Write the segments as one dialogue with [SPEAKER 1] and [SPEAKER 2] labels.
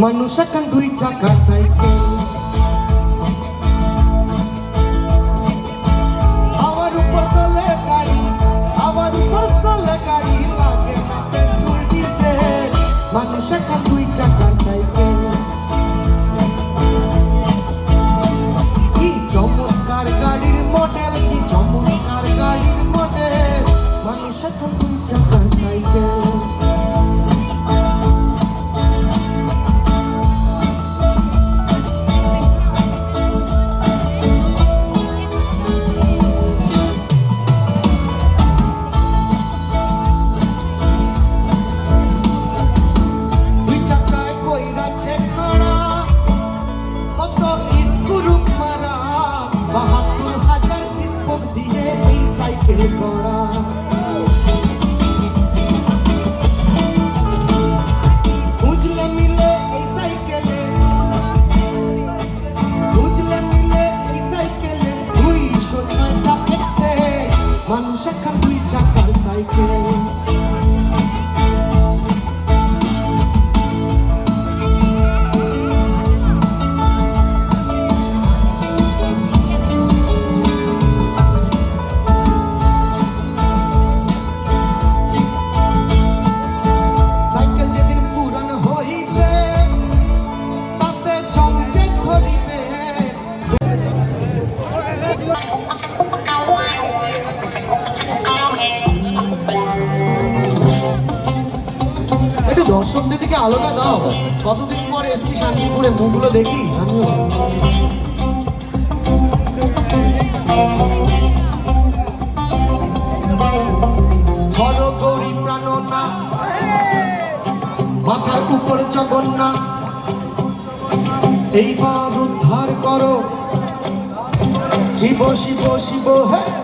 [SPEAKER 1] মানুষ এখন দুই চাকা সাইকেল আমার উপর চলে গাড়ি আমার উপর চলে গাড়ি লাগে না পেট্রোল ডিজেল মানুষ এখন দুই চাকা I can. দিকে আলোটা দাও। কতদিন পর এসছি শান্তিপুরে? মুখগুলো দেখি, আমিও। মাথার উপরে জগন্না। এইবার উদ্ধার করো। শিব শিব শিব, হে!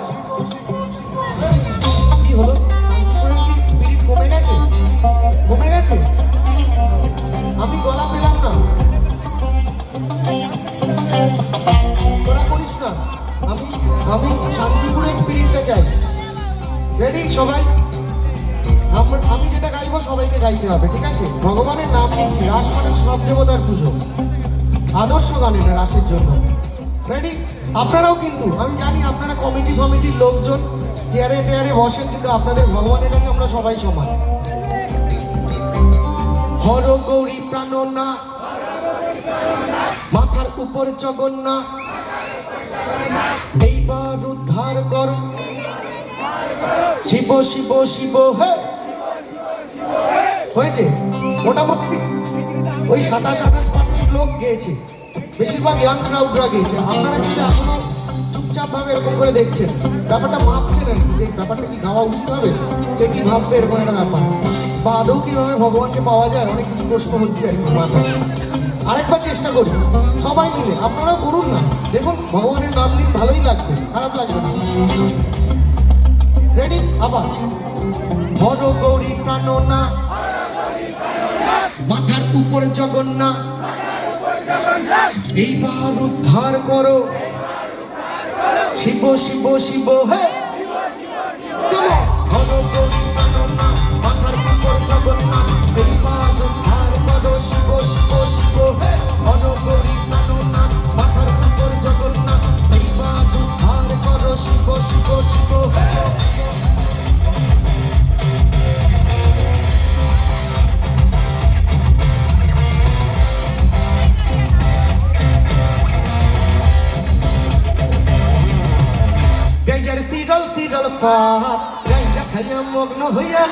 [SPEAKER 1] আমি শান্তিপুরের স্পিরিটটা চাই। রেডি সবাই? আমি যেটা গাইবো সবাইকে গাইতে হবে, ঠিক আছে? ভগবানের নাম নিচ্ছি, রাস মানে সব দেবতার পুজো। আদর্শ গান এটা রাসের জন্য। রেডি আপনারাও কিন্তু, আমি জানি আপনারা কমিটি কমিটির লোকজন চেয়ারে টেয়ারে বসেন, কিন্তু আপনাদের ভগবানের কাছে আমরা সবাই সমান। হর গৌরী প্রাণনা, মাথার উপর জগন্না এইবার উদ্ধার করো। শিব শিব শিব হয়েছে? মোটামুটি ওই সাতাশ, আঠাশ পার্সেন্ট লোক গিয়েছে। বেশিরভাগ ইয়াং ক্রাউডরা গিয়েছে। আপনারা কিন্তু এখনও চুপচাপ ভাবে এরকম করে দেখছেন। ব্যাপারটা মাপছেন আর যে ব্যাপারটা কি গাওয়া উচিত হবে? কে কি ভাববে এরকম একটা ব্যাপার? বা আদৌ কীভাবে ভগবানকে পাওয়া যায়? অনেক কিছু প্রশ্ন হচ্ছে মাথায়। আরেকবার চেষ্টা করি। সবাই মিলে, আপনারাও করুন না। দেখুন, ভগবানের নাম নিন, ভালোই লাগবে, খারাপ লাগবে না। রেডি আবার। হর গৌরী প্রাণনা। মাথার উপরে জগন্না। এইবার উদ্ধার করো। শিব শিব শিব, হে! হর গৌরী সিরল যাই দেখাইয়া খাইয়া মগ্ন হইয়া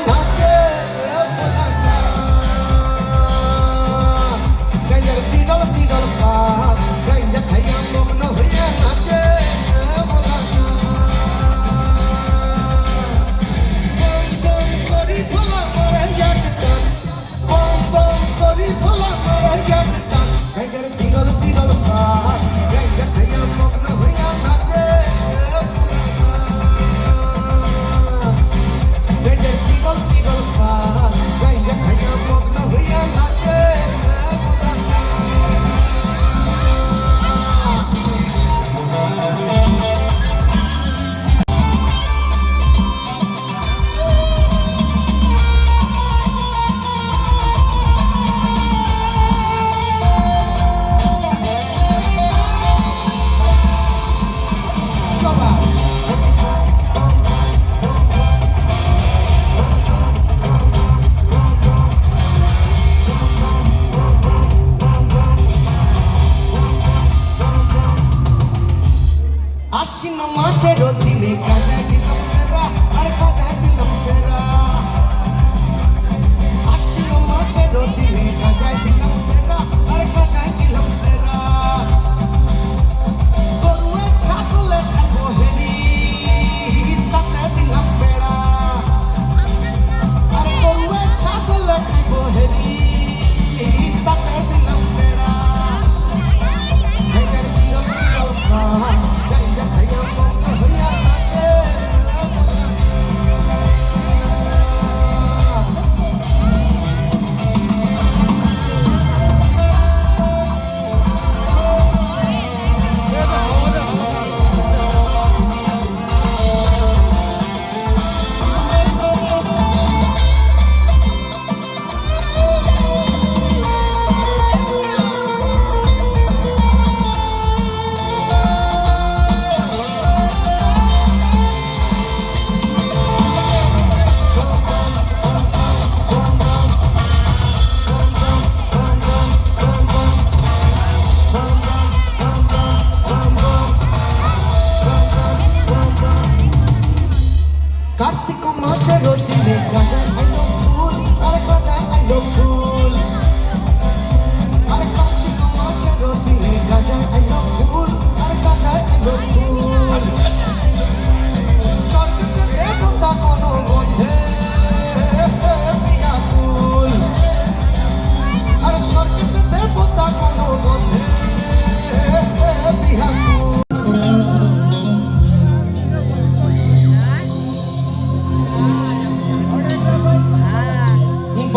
[SPEAKER 1] কার্তিক মাসের দিনে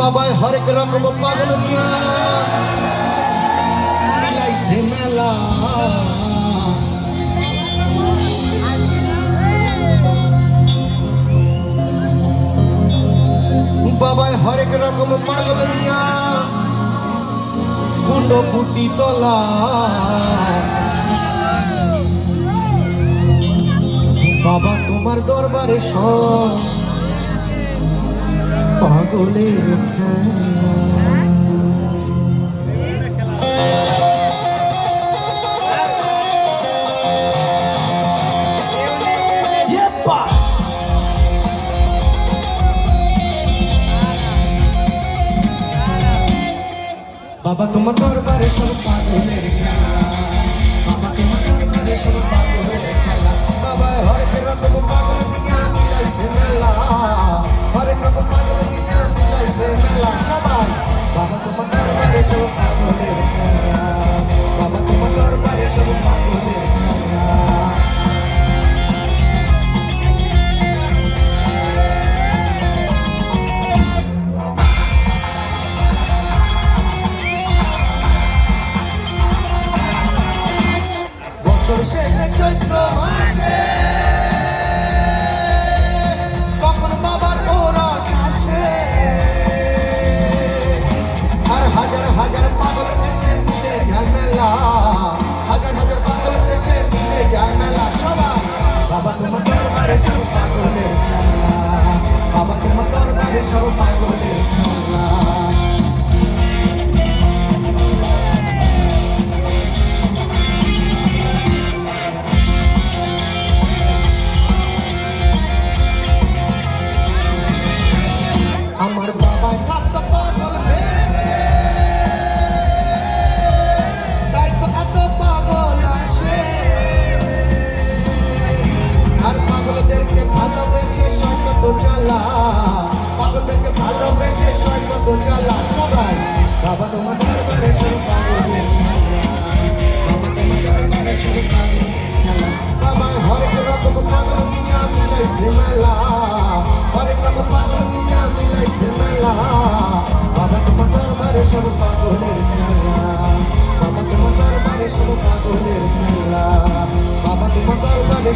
[SPEAKER 1] বাবায় হরেক রকম পাগল বাবায় হরেক রকম পাগল কুটো ফুটি তোলা। বাবা তোমার দরবারে সব কোলের খেলা বাবা তোমার দরবারে সব পাগলের খেলা
[SPEAKER 2] Amor, amor, amor. deixar o pai.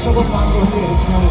[SPEAKER 1] সকল বান্ধবদের হ্যাঁ।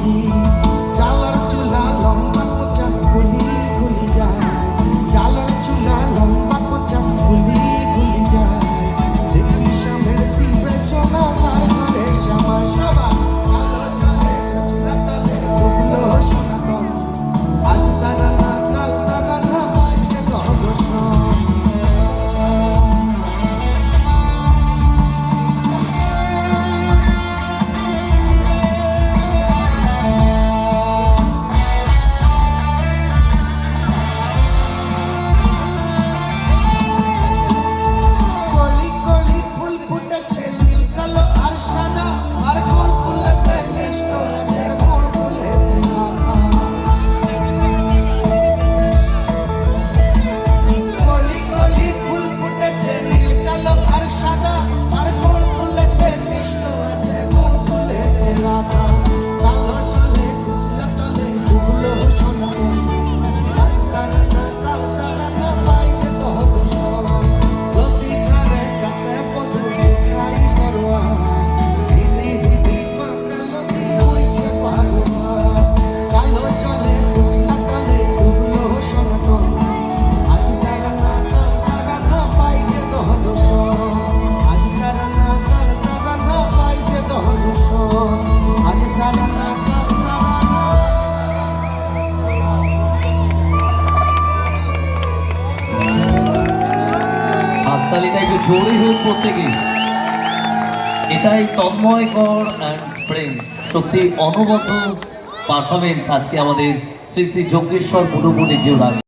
[SPEAKER 1] You. প্রত্যেকেই এটাই তন্ময় কর অ্যান্ড ফ্রেন্ডস সত্যি অনবদ্য পারফরমেন্স আজকে আমাদের শ্রী শ্রী যজ্ঞেশ্বর পুরোপুরি জিও